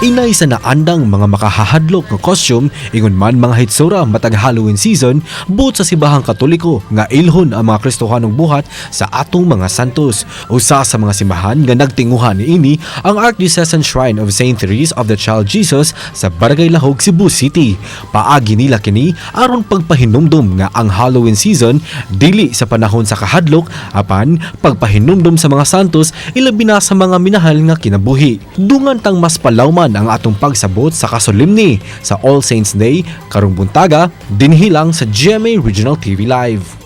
Inay sa naandang mga makahahadlok nga costume ingon man mga hitsura matag Halloween season buot sa sibahang katoliko nga ilhon ang mga Kristohanong buhat sa atong mga santos. Usa sa mga simbahan nga nagtinguhan niini ang Archdiocesan Shrine of St. Therese of the Child Jesus sa Barangay Lahog, Cebu City. Paagi nila kini aron pagpahinumdum nga ang Halloween season dili sa panahon sa kahadlok apan pagpahinumdum sa mga santos ilabi na sa mga minahal nga kinabuhi. Dungan tang mas palawman ang atong pagsabot sa kasulimni sa All Saints Day karong buntaga dinhilang sa GMA Regional TV Live.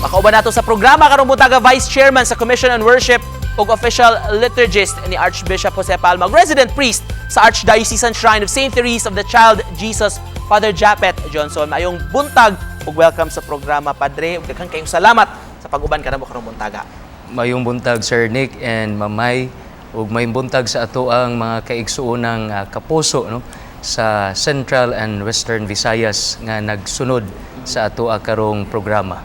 Makauban nato sa programa karong butaga Vice Chairman sa Commission on Worship ug official liturgist ni Archbishop Jose Palma, resident priest sa Archdiocesan Shrine of St. Therese of the Child Jesus, Father Japet Johnson. Mayong buntag ug welcome sa programa Padre ug daghang kayong salamat sa pag-uban kanamo karong buntaga. Mayong buntag Sir Nick and Mamay ug mayong buntag sa ato ang mga kaigsuonang ah, kapuso no sa Central and Western Visayas nga nagsunod sa ato karong programa.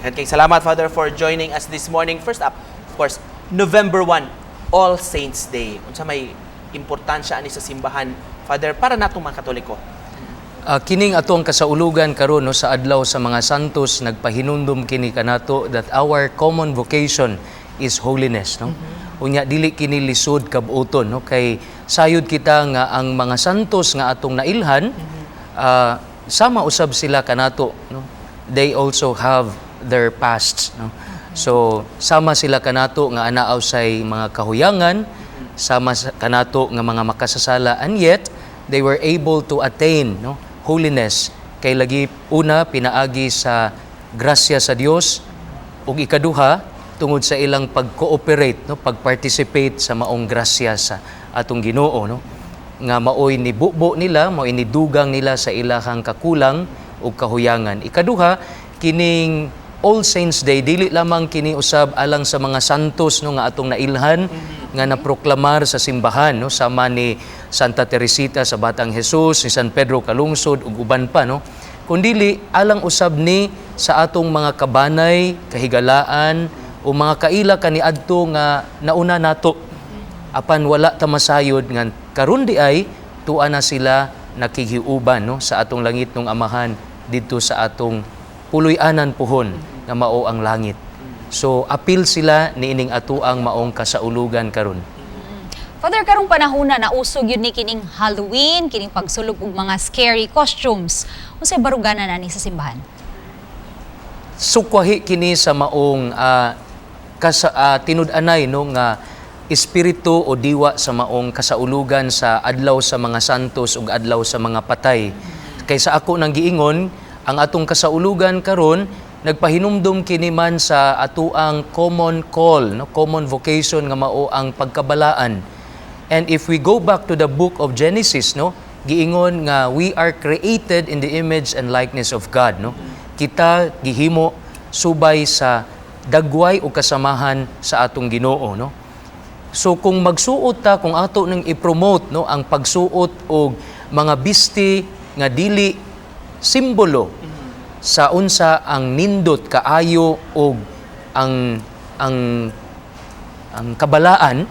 Daghang kayong salamat Father for joining us this morning. First up, of course, November 1, All Saints Day. Unsa may importansya ani sa simbahan Father para natong mga Katoliko. Ah, kining atong kasaulugan karon no sa adlaw sa mga santos nagpahinumdum kini kanato that our common vocation is holiness no. Unya dili kini lisod kabuoton no? Kay sayod kita nga ang mga santos nga atong nailhan ah, sama usab sila kanato no. They also have their pasts no. So sama sila kanato nga anaaw say mga kahuyangan sama sa- kanato nga mga makasasala. And yet they were able to attain no? Holiness. Kay lagi una pinaagi sa grasya sa Dios ug ikaduha tungod sa ilang pag-cooperate no? Pag-participate sa maong grasya sa atong Ginoo no? Nga maoy ni bubo nila maoy ni dugang nila sa ilahang kakulang ug kahuyangan. Ikaduha kining All Saints Day dili lamang kini usab alang sa mga santos no nga atong nailhan nga naproklamar sa simbahan no? Sama ni Santa Teresita sa Batang Jesus, ni San Pedro Calungsod ug uban pa no? Kundili alang usab ni sa atong mga kabanay, kahigalaan o mga kaila kaniadto nga nauna nato apan wala ta masayod nga karon di ay tuwa na sila nakihiuban no sa atong langit ng amahan didto sa atong puloy-anan puhon nga mao ang langit. So apil sila niining ato ang maong kasaulugan karon. Father, karong panahona na usog yun ni kining Halloween, kining pagsulog og mga scary costumes. Unsay barugana na ni sa simbahan? Sukwahi kini sa maong ah, kasa, ah, tinud-anay no nga espiritu o diwa sa maong kasaulugan sa adlaw sa mga santos ug adlaw sa mga patay. Kaysa ako nang giingon, ang atong kasaulugan karon nagpahinumdum kini man sa atuang common call, no common vocation nga mao ang pagkabalaan. And if we go back to the book of Genesis, no, giingon nga we are created in the image and likeness of God, no. Kita gihimo subay sa dagway o kasamahan sa atong Ginoo, no. So kung magsuot ta kung ato nang i-promote no ang pagsuot og mga bisti nga dili simbolo sa unsa ang nindot kaayo og ang ang ang kabalaan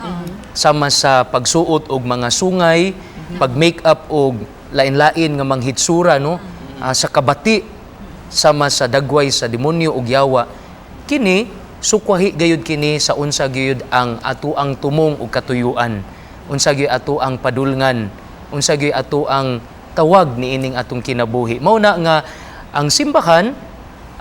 sama sa pagsuot og mga sungay, pag-make up og lain-lain nga manghitsura no? Ah, sa kabati sama sa dagway sa demonyo ug yawa kini sukwahi gayud kini sa unsa gayud ang ato ang tumong ug katuyuan. Unsa gayud ato ang padulngan. Unsa gayud ato ang tawag niining atong kinabuhi. Mao na nga ang simbahan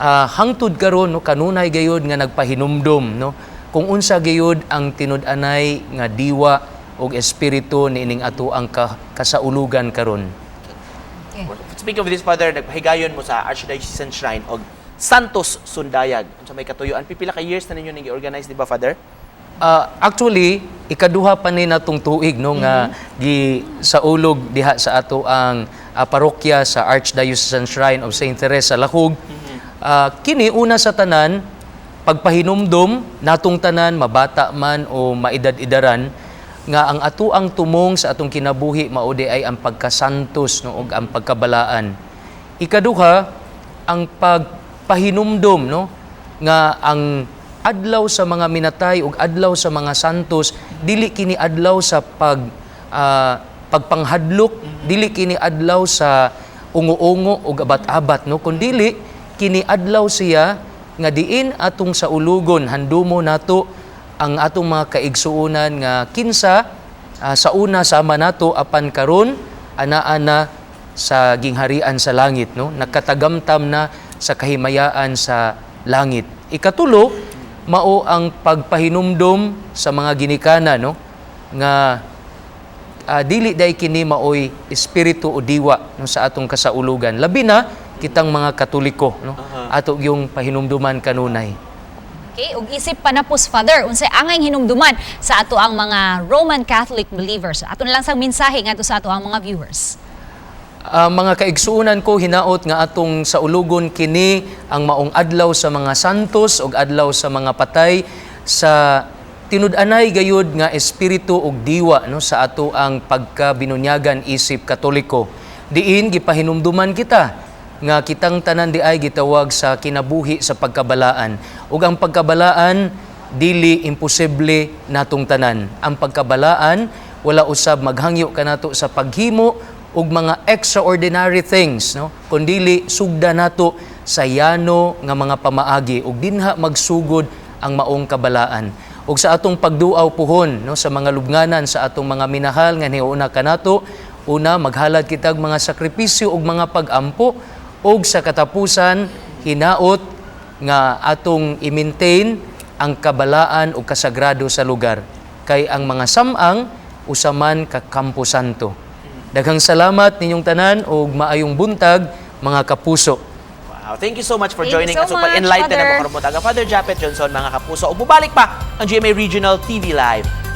ah, hangtod karon no kanunay gayud nga nagpahinumdom no? Kung unsa gayud ang tinud-anay nga diwa ug espiritu niining ato ang ka- kasaulugan karon. Speaking of this, Father, nagpahigayon mo sa Archdiocesan Shrine og Santos Sundayag. Unsa may katuyuan pipila ka years na ninyo nang organize di ba, Father? Ah, actually, ikaduha pa ni natong tuig no nga gi sa ulog diha sa ato ang ah, parokya sa Archdiocesan Shrine of St. Teresa Lahog. Ah, kini una sa tanan pagpahinumdom natong tanan mabata man o maedad-idaran nga ang ato ang tumong sa atong kinabuhi mao di ay ang pagkasantos no ug ang pagkabalaan. Ikaduha ang pagpahinumdom no? Nga ang adlaw sa mga minatay ug adlaw sa mga santos dili kini adlaw sa pag ah, pagpanghadlok dili kini adlaw sa ungo-ungo ug abat-abat no? Kundi kini adlaw siya nga diin atong sa ulugon handumo nato ang atong mga kaigsuonan nga kinsa ah, sa una sama nato apan karon ana-ana sa gingharian sa langit no? Nakatagamtam na sa kahimayaan sa langit. Ikatulo mao ang pagpahinumdom sa mga ginikana no? Nga ah, dili day kini maoy espiritu o diwa no, sa atong kasaulugan. Labi na kitang mga katoliko no? Ato yung pahinumduman kanunay. Okay, ug isip pa na pos Father, unsay angay hinumduman sa ato ang mga Roman Catholic believers. Ato na lang sang mensahe ngadto sa ato ang mga viewers. Ah, mga kaigsuunan ko hinaot nga atong sa ulugon kini ang maong adlaw sa mga santos ug adlaw sa mga patay sa tinud-anay gayud nga espiritu ug diwa no sa ato ang pagkabinunyagan isip katoliko. Diin gipahinumduman kita nga kitang tanan di ay gitawag sa kinabuhi sa pagkabalaan. Ug ang pagkabalaan dili imposible natong tanan. Ang pagkabalaan wala usab maghangyo kanato sa paghimo og mga extraordinary things no? Kundili sugda nato sa yano nga mga pamaagi ug dinha magsugod ang maong kabalaan. Ug sa atong pagduaw puhon no? Sa mga lubnganan sa atong mga minahal nga niuna kanato una maghalad kitag mga sakripisyo ug mga pagampo ug sa katapusan hinaot nga atong i-maintain ang kabalaan o kasagrado sa lugar. Kay ang mga samang usaman ka Kampo Santo. Daghang salamat ninyong tanan ug maayong buntag mga kapuso. Wow, thank you so much for Thank joining us. so Upang much, enlighten Father. ang mga Father Japet Johnson, mga kapuso. Ug bubalik pa ang GMA Regional TV Live.